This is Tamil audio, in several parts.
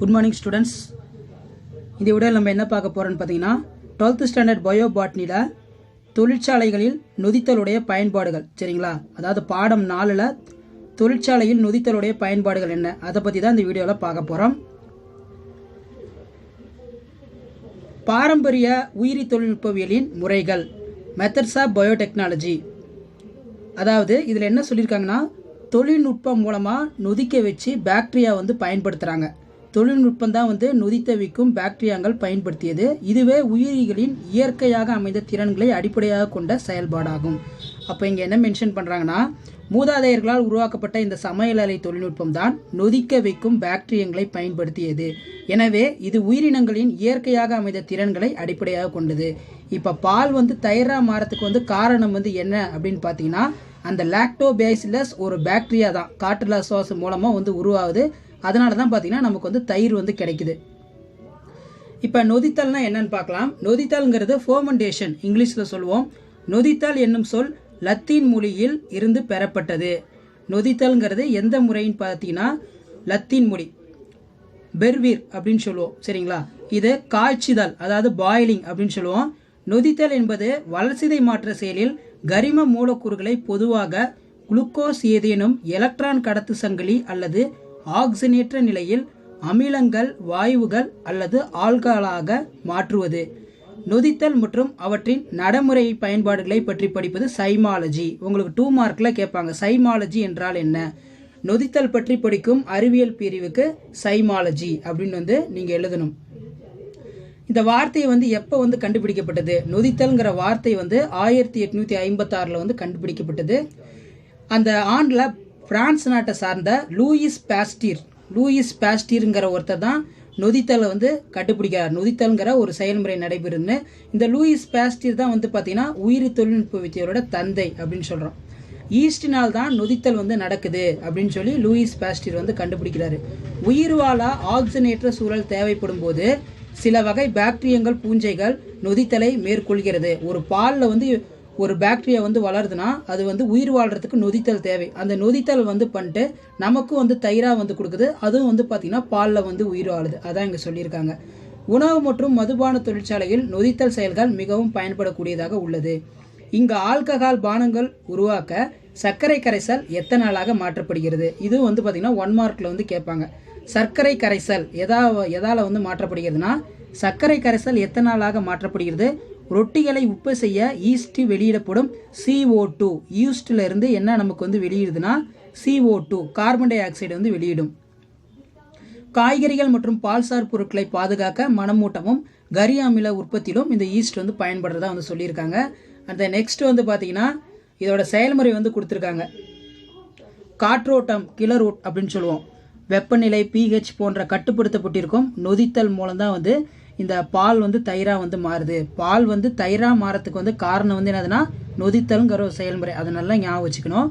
குட் மார்னிங் ஸ்டூடெண்ட்ஸ் இந்த விட நம்ம என்ன பார்க்க போகிறோம்னு பார்த்தீங்கன்னா டுவெல்த்து ஸ்டாண்டர்ட் பயோ பாட்னியில் தொழிற்சாலைகளில் நொதித்தலுடைய பயன்பாடுகள் சரிங்களா? அதாவது பாடம் நாலில் தொழிற்சாலையில் நொதித்தலுடைய பயன்பாடுகள் என்ன? அதை பற்றி தான் இந்த வீடியோவில் பார்க்க போகிறோம் பாரம்பரிய உயிரி தொழில்நுட்பவியலின் முறைகள் மெத்தட்ஸ் ஆஃப் பயோடெக்னாலஜி அதாவது இதில் என்ன சொல்லியிருக்காங்கன்னா தொழில்நுட்பம் மூலமாக நொதிக்க வச்சு பாக்டீரியா வந்து பயன்படுத்துகிறாங்க தொழில்நுட்பம் தான் வந்து நொதித்த வைக்கும் பாக்டீரியாங்கள் பயன்படுத்தியது. இதுவே உயிரிகளின் இயற்கையாக அமைந்த திறன்களை அடிப்படையாக கொண்ட செயல்பாடாகும். அப்போ இங்கே என்ன மென்ஷன் பண்ணுறாங்கன்னா மூதாதையர்களால் உருவாக்கப்பட்ட இந்த சமையலறை தொழில்நுட்பம் தான் நொதிக்க வைக்கும் பாக்டீரியங்களை பயன்படுத்தியது. எனவே இது உயிரினங்களின் இயற்கையாக அமைந்த திறன்களை அடிப்படையாக கொண்டது. இப்போ பால் வந்து தயிராக மாறத்துக்கு வந்து காரணம் வந்து என்ன அப்படின்னு பார்த்தீங்கன்னா அந்த லாக்டோபேசிலஸ் ஒரு பாக்டீரியா தான். காற்றுலா சுவாசம் மூலமாக வந்து உருவாகுது. அதனால தான் பார்த்தீங்கன்னா நமக்கு வந்து தயிர் வந்து கிடைக்குது. இப்போ நொதித்தல்னா என்னன்னு பார்க்கலாம். நொதித்தல்ங்கிறது ஃபோமெண்டேஷன் இங்கிலீஷில் சொல்லுவோம். நொதித்தல் என்னும் சொல் லத்தீன் மொழியில் இருந்து பெறப்பட்டது. நொதித்தல்ங்கிறது எந்த முறைன்னு பார்த்தீங்கன்னா லத்தீன் மொழி. பெர்வீர் அப்படின்னு சொல்லுவோம் சரிங்களா? இது காய்ச்சிதல் அதாவது பாயிலிங் அப்படின்னு சொல்லுவோம். நொதித்தல் என்பது வளர்சிதை மாற்ற செயலில் கரிம மூலக்கூறுகளை பொதுவாக குளுக்கோஸ் ஏதேனும் எலக்ட்ரான் கடத்து சங்கிலி அல்லது ஆக்சினேற்ற நிலையில் அமிலங்கள் வாயுகள் அல்லது ஆல்கலாக மாற்றுவது. நொதித்தல் மற்றும் அவற்றின் நடைமுறை பயன்பாடுகளை பற்றி படிப்பது சைமாலஜி. உங்களுக்கு டூ மார்க்கில் கேட்பாங்க. சைமாலஜி என்றால் என்ன? நொதித்தல் பற்றி படிக்கும் அறிவியல் பிரிவுக்கு சைமாலஜி அப்படின்னு வந்து நீங்கள் எழுதணும். இந்த வார்த்தை வந்து எப்போ வந்து கண்டுபிடிக்கப்பட்டது? நொதித்தல்ங்கிற வார்த்தை வந்து ஆயிரத்தி எட்நூற்றி ஐம்பத்தாறில் வந்து கண்டுபிடிக்கப்பட்டது. அந்த ஆண்டில் பிரான்ஸ் நாட்டை சார்ந்த லூயிஸ் பாஸ்டீர். லூயிஸ் பாஸ்டீருங்கிற ஒருத்தர் தான் நொதித்தலை வந்து கண்டுபிடிக்கிறார். நொதித்தல்ங்கிற ஒரு செயல்முறை நடைபெறுன்னு இந்த லூயிஸ் பாஸ்டீர் தான் வந்து பார்த்தீங்கன்னா உயிரி தொழில்நுட்ப வித்தியோட தந்தை அப்படின்னு சொல்கிறோம் ஈஸ்டினால் தான் நொதித்தல் வந்து நடக்குது அப்படின்னு சொல்லி லூயிஸ் பாஸ்டீர் வந்து கண்டுபிடிக்கிறாரு. உயிர் வாழ ஆக்சிஜனேற்ற சூழல் தேவைப்படும் போது சில வகை பாக்டீரியங்கள் பூஞ்சைகள் நொதித்தலை மேற்கொள்கிறது. ஒரு பாலில் வந்து ஒரு பாக்டீரியா வந்து வளருதுன்னா அது வந்து உயிர் வாழ்கிறதுக்கு நொதித்தல் தேவை. அந்த நொதித்தல் வந்து பண்ணிட்டு நமக்கும் வந்து தயிராக வந்து கொடுக்குது. அதுவும் வந்து பார்த்திங்கன்னா பாலில் வந்து உயிர் வாழுது. அதான் இங்கே சொல்லியிருக்காங்க. உணவு மற்றும் மதுபான தொழிற்சாலையில் நொதித்தல் செயல்கள் மிகவும் பயன்படக்கூடியதாக உள்ளது. இங்கு ஆல்கஹால் பானங்கள் உருவாக்க சர்க்கரை கரைசல் எத்தனாலாக மாற்றப்படுகிறது? இதுவும் வந்து பார்த்திங்கன்னா ஒன் மார்க்கில் வந்து கேட்பாங்க. சர்க்கரை கரைசல் எதா எதால் வந்து மாற்றப்படுகிறதுனா சர்க்கரை கரைசல் எத்தனாலாக மாற்றப்படுகிறது? ரொட்டிகளை உப்பு செய்ய ஈஸ்ட் வெளியிடப்படும் சிஓ டூ ஈஸ்டில் இருந்து என்ன நமக்கு வந்து வெளியிடுதுன்னா C O two carbon dioxide வந்து வெளியிடும். காய்கறிகள் மற்றும் பால்சார் பொருட்களை பாதுகாக்க மனமூட்டமும் கரி அமில உற்பத்தியிலும் இந்த ஈஸ்ட் வந்து பயன்படுறதா வந்து சொல்லியிருக்காங்க. அந்த நெக்ஸ்ட் வந்து பார்த்தீங்கன்னா இதோட செயல்முறை வந்து கொடுத்துருக்காங்க. காற்றோட்டம் கிளரோட் அப்படின்னு சொல்லுவோம். வெப்பநிலை பிஹெச் போன்ற கட்டுப்படுத்தப்பட்டிருக்கும். நொதித்தல் மூலம் தான் வந்து இந்த பால் வந்து தயிராக வந்து மாறுது. பால் வந்து தயிராக மாறத்துக்கு வந்து காரணம் வந்து என்னதுன்னா நொதித்தல்ங்கிற ஒரு செயல்முறை. அதை நல்லா ஞாபகம் வச்சுக்கணும்.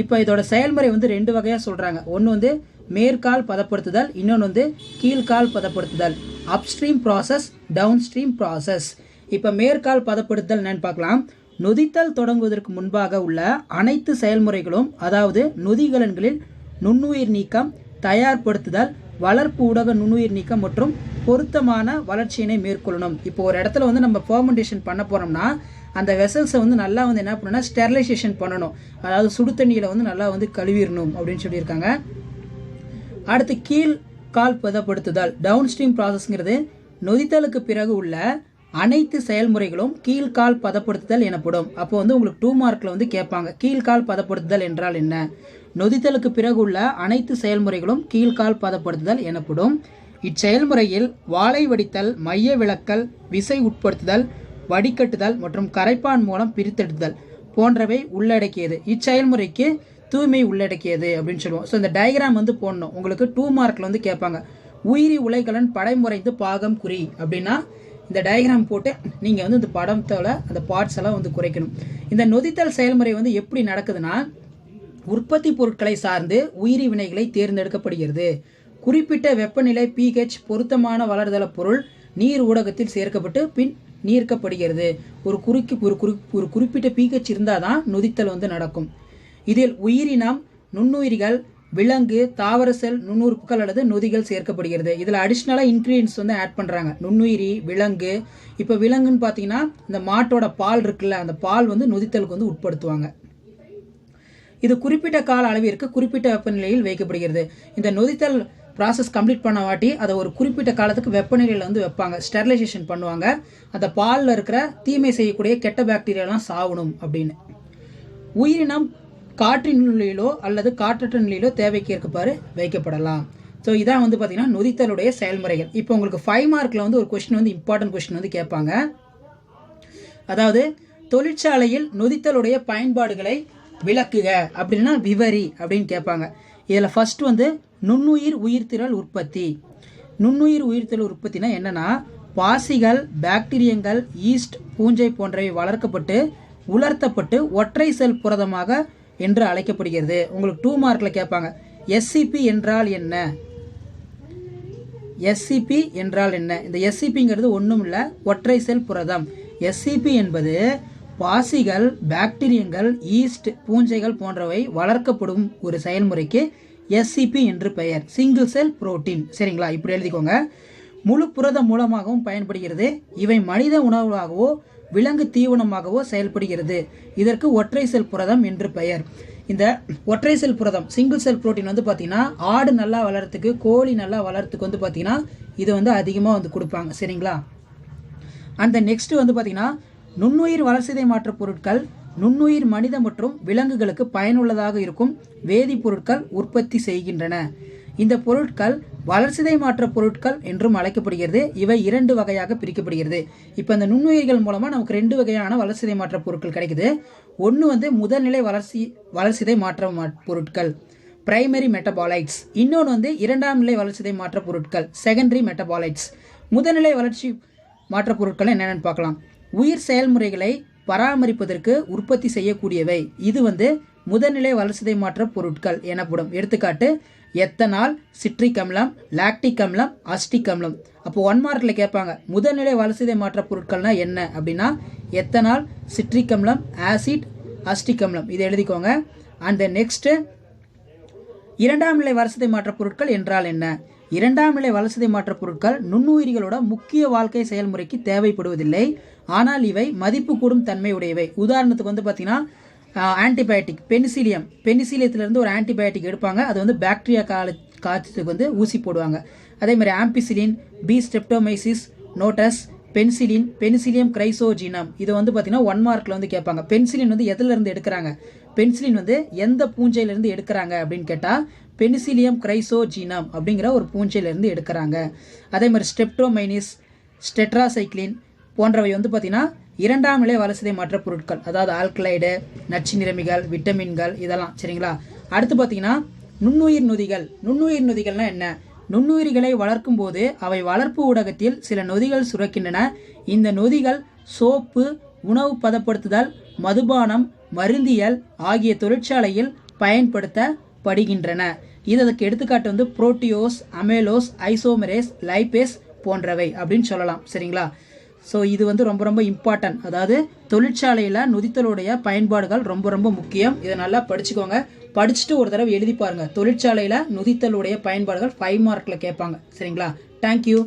இப்போ இதோட செயல்முறை வந்து ரெண்டு வகையாக சொல்கிறாங்க ஒன்று வந்து மேற்கால் பதப்படுத்துதல் இன்னொன்று வந்து கீழ்கால் பதப்படுத்துதல். Upstream process downstream process இப்போ மேற்கால் பதப்படுத்துதல் என்னன்னு பார்க்கலாம். நொதித்தல் தொடங்குவதற்கு முன்பாக உள்ள அனைத்து செயல்முறைகளும் அதாவது நொதிகலன்களில் நுண்ணுயிர் நீக்கம் தயார்படுத்துதல் வளர்ப்பு ஊடக நுண்ணுயிர் நீக்கம் மற்றும் பொருத்தமான வளர்ச்சியினை மேற்கொள்ளணும். இப்போ ஒரு இடத்துல வந்து நம்ம ஃபர்மெண்டேஷன் பண்ண போகிறோம்னா அந்த வெசல்ஸை வந்து நல்லா வந்து என்ன பண்ணணும்னா ஸ்டெர்லைசேஷன் பண்ணணும். அதாவது சுடு தண்ணியில் வந்து நல்லா வந்து கழுவிடணும் அப்படின்னு சொல்லியிருக்காங்க. அடுத்து கீழ் கால் பதப்படுத்துதல் டவுன் ஸ்ட்ரீம் ப்ராசஸ்ங்கிறது நொதித்தலுக்கு பிறகு உள்ள அனைத்து செயல்முறைகளும் கீழ்கால் பதப்படுத்துதல் எனப்படும். அப்போ வந்து உங்களுக்கு டூ மார்க்கில் வந்து கேட்பாங்க கீழ்கால் பதப்படுத்துதல் என்றால் என்ன? நொதித்தலுக்கு பிறகு உள்ள அனைத்து செயல்முறைகளும் கீழ்கால் பதப்படுத்துதல் எனப்படும். இச்செயல்முறையில் வாழை வடித்தல் மைய விளக்கல் விசை உட்படுத்துதல் வடிகட்டுதல் மற்றும் கரைப்பான் மூலம் பிரித்தெடுத்தல் போன்றவை உள்ளடக்கியது. இச்செயல்முறைக்கு தூய்மை உள்ளடக்கியது அப்படின்னு சொல்லுவோம். ஸோ இந்த டயக்ராம் வந்து போடணும். உங்களுக்கு டூ மார்க்கில் வந்து கேட்பாங்க. உயிரி உலைகளன் படைமுறைந்து பாகம் குறி அப்படின்னா இந்த டயக்ராம் போட்டு நீங்கள் வந்து இந்த படத்தோட அந்த பார்ட்ஸ் எல்லாம் வந்து குறைக்கணும். இந்த நொதித்தல் செயல்முறை வந்து எப்படி நடக்குதுன்னா உற்பத்தி பொருட்களை சார்ந்து உயிரி வினைகளை தேர்ந்தெடுக்கப்படுகிறது. குறிப்பிட்ட வெப்பநிலை பிஹெச் பொருத்தமான வளர்தல பொருள் நீர் ஊடகத்தில் சேர்க்கப்பட்டு பின் நீர்க்கப்படுகிறது. ஒரு குறுக்கி ஒரு குறி ஒரு குறிப்பிட்ட பிஹெச் இருந்தால் தான் நொதித்தல் வந்து நடக்கும். இதில் உயிரினம் நுண்ணுயிரிகள் விலங்கு தாவர செல் நுண்ணுறுப்புகள் அல்லது நொதிகள் சேர்க்கப்படுகிறது. இதில் அடிஷ்னலாக இன்க்ரீடியன்ஸ் வந்து ஆட் பண்ணுறாங்க நுண்ணுயிரி விலங்கு. இப்போ விலங்குன்னு பார்த்தீங்கன்னா இந்த மாட்டோட பால் இருக்குல்ல அந்த பால் வந்து நொதித்தலுக்கு வந்து உட்படுத்துவாங்க. இது குறிப்பிட்ட கால அளவிற்கு குறிப்பிட்ட வெப்பநிலையில் வைக்கப்படுகிறது. இந்த நொதித்தல் ப்ராசஸ் கம்ப்ளீட் பண்ண வாட்டி அதை ஒரு குறிப்பிட்ட காலத்துக்கு வெப்பநிலையில் வந்து வைப்பாங்க. ஸ்டெர்லைசேஷன் பண்ணுவாங்க. அந்த பாலில் இருக்கிற தீமை செய்யக்கூடிய கெட்ட பாக்டீரியாலாம் சாகணும் அப்படின்னு. உயிரினம் காற்றின் நிலையிலோ அல்லது காற்றற்ற நிலையிலோ தேவைக்கு ஏற்கப்பாறு வைக்கப்படலாம். ஸோ இதான் வந்து பார்த்தீங்கன்னா நொதித்தலுடைய செயல்முறைகள். இப்போ உங்களுக்கு ஃபைவ் மார்க்கில் வந்து ஒரு கொஷின் வந்து இம்பார்ட்டன்ட் கொஷின் வந்து கேட்பாங்க. அதாவது தொழிற்சாலையில் நொதித்தலுடைய பயன்பாடுகளை விளக்குக அப்படின்னா விவரி அப்படின்னு கேட்பாங்க. இதில் ஃபஸ்ட் வந்து நுண்ணுயிர் உயிர்த்திரள் உற்பத்தி. நுண்ணுயிர் உயிர்த்திரள் உற்பத்தினா என்னன்னா பாசிகள் பாக்டீரியங்கள் ஈஸ்ட் பூஞ்சை போன்றவை வளர்க்கப்பட்டு உலர்த்தப்பட்டு ஒற்றை செல் புரதமாக என்று அழைக்கப்படுகிறது. உங்களுக்கு டூ மார்க்கில் கேட்பாங்க. எஸ்சிபி என்றால் என்ன? எஸ்சிபி என்றால் என்ன? இந்த எஸ்சிபிங்கிறது ஒன்றும் இல்லை ஒற்றை செல் புரதம். எஸ்சிபி என்பது பாசிகள் பாக்டீரியங்கள் ஈஸ்ட் பூஞ்சைகள் போன்றவை வளர்க்கப்படும் ஒரு செயல்முறைக்கு எஸ்சிபி என்று பெயர். சிங்கிள் செல் புரோட்டீன் சரிங்களா? இப்படி எழுதிக்கோங்க. முழு புரதம் மூலமாகவும் பயன்படுகிறது. இவை மனித உணவாகவோ விலங்கு தீவனமாகவோ செயல்படுகிறது. இதற்கு ஒற்றை செல் புரதம் என்று பெயர். இந்த ஒற்றை செல் புரதம் சிங்கிள் செல் புரோட்டீன் வந்து பார்த்தீங்கன்னா ஆடு நல்லா வளர்கிறதுக்கு கோழி நல்லா வளர்த்துக்கு வந்து பார்த்தீங்கன்னா இது வந்து அதிகமாக வந்து கொடுப்பாங்க. சரிங்களா? அந்த நெக்ஸ்ட் வந்து பார்த்தீங்கன்னா நுண்ணுயிர் வளர்சிதை மாற்ற பொருட்கள் நுண்ணுயிர் மனித மற்றும் விலங்குகளுக்கு பயனுள்ளதாக இருக்கும் வேதிப்பொருட்கள் உற்பத்தி செய்கின்றன. இந்த பொருட்கள் வளர்சிதை மாற்ற பொருட்கள் என்றும் அழைக்கப்படுகிறது. இவை இரண்டு வகையாக பிரிக்கப்படுகிறது. இப்போ இந்த நுண்ணுயிர்கள் மூலமாக நமக்கு ரெண்டு வகையான வளர்சிதை மாற்ற பொருட்கள் கிடைக்குது. ஒன்று வந்து முதல்நிலை வளர்ச்சி வளர்சிதை மாற்ற மா- பொருட்கள் பிரைமரி மெட்டபாலைட்ஸ் இன்னொன்று வந்து இரண்டாம் நிலை வளர்சிதை மாற்ற பொருட்கள் செகண்டரி மெட்டபாலைட்ஸ் முதல்நிலை வளர்ச்சி மாற்ற பொருட்கள் என்னென்னு பார்க்கலாம். உயிர் செயல்முறைகளை பராமரிப்பதற்கு உற்பத்தி செய்யக்கூடியவை. இது வந்து முதல்நிலை வளர்சிதை மாற்ற பொருட்கள் எனப்படும். எடுத்துக்காட்டு எத்தனால் சிட்ரிக் அமிலம் லாக்டிக் அமிலம் அஸ்டிக் அமிலம். அப்போ ஒன் மார்க்கில் கேட்பாங்க முதல்நிலை வளர்சிதை மாற்ற பொருட்கள்னா என்ன? அப்படின்னா எத்தனால் சிட்ரிக் அமிலம் ஆசிட் அஸ்டிக் அமிலம். இதை எழுதிக்கோங்க. அண்ட் நெக்ஸ்ட்டு இரண்டாம் நிலை வளர்சிதை மாற்ற பொருட்கள் என்றால் என்ன? இரண்டாம் நிலை வளர்சிதை மாற்ற பொருட்கள் நுண்ணுயிரிகளோட முக்கிய வாழ்க்கை செயல்முறைக்கு தேவைப்படுவதில்லை. ஆனால் இவை மதிப்பு கூடும் தன்மை உடையவை உதாரணத்துக்கு வந்து பார்த்தீங்கன்னா ஆன்டிபயோட்டிக் பெனிசிலியம் பெனிசிலியத்திலிருந்து ஒரு ஆன்டிபயோட்டிக் எடுப்பாங்க. அது வந்து பாக்டீரியா கால காய்ச்சலுக்கு வந்து ஊசி போடுவாங்க. அதே மாதிரி ampicillin B streptomyces notatus penicillin penicillium chrysogenum இது வந்து பார்த்தீங்கன்னா ஒன் மார்க்கில் வந்து கேட்பாங்க. பென்சிலின் வந்து எதுல இருந்து எடுக்கிறாங்க? பென்சிலின் வந்து எந்த பூஞ்சையிலேருந்து எடுக்கிறாங்க அப்படின்னு கேட்டால் பென்சிலியம் கிரைசோஜினம் அப்படிங்கிற ஒரு பூஞ்சையிலேருந்து எடுக்கிறாங்க. அதே மாதிரி ஸ்டெப்டோமைனிஸ் ஸ்டெட்ராசைக்ளின் போன்றவை வந்து பார்த்தீங்கன்னா இரண்டாம் நிலை வளர்சிதை மற்ற பொருட்கள் அதாவது ஆல்கலைடு நச்சு நிறமிகள் விட்டமின்கள் இதெல்லாம் சரிங்களா? அடுத்து பார்த்தீங்கன்னா நுண்ணுயிர் நொதிகள். நுண்ணுயிர் நொதிகள்னா என்ன? நுண்ணுயிர்களை வளர்க்கும் போது அவை வளர்ப்பு ஊடகத்தில் சில நொதிகள் சுரக்கின்றன. இந்த நொதிகள் சோப்பு உணவு பதப்படுத்துதல் மதுபானம் மருந்தியல் ஆகிய தொழிற்சாலையில் பயன்படுத்தப்படுகின்றன. இதற்கு எடுத்துக்காட்டு வந்து புரோட்டியோஸ் அமேலோஸ் ஐசோமரேஸ் லைபேஸ் போன்றவை அப்படின்னு சொல்லலாம் சரிங்களா? ஸோ இது வந்து ரொம்ப ரொம்ப இம்பார்ட்டன்ட் அதாவது தொழிற்சாலையில் நொதித்தலுடைய பயன்பாடுகள் ரொம்ப ரொம்ப முக்கியம். இதை நல்லா படிச்சுக்கோங்க. படிச்சுட்டு ஒரு தடவை எழுதி பாருங்க. தொழிற்சாலையில் நொதித்தலுடைய பயன்பாடுகள் ஃபைவ் மார்க்கில் கேட்பாங்க. சரிங்களா? தேங்க்யூ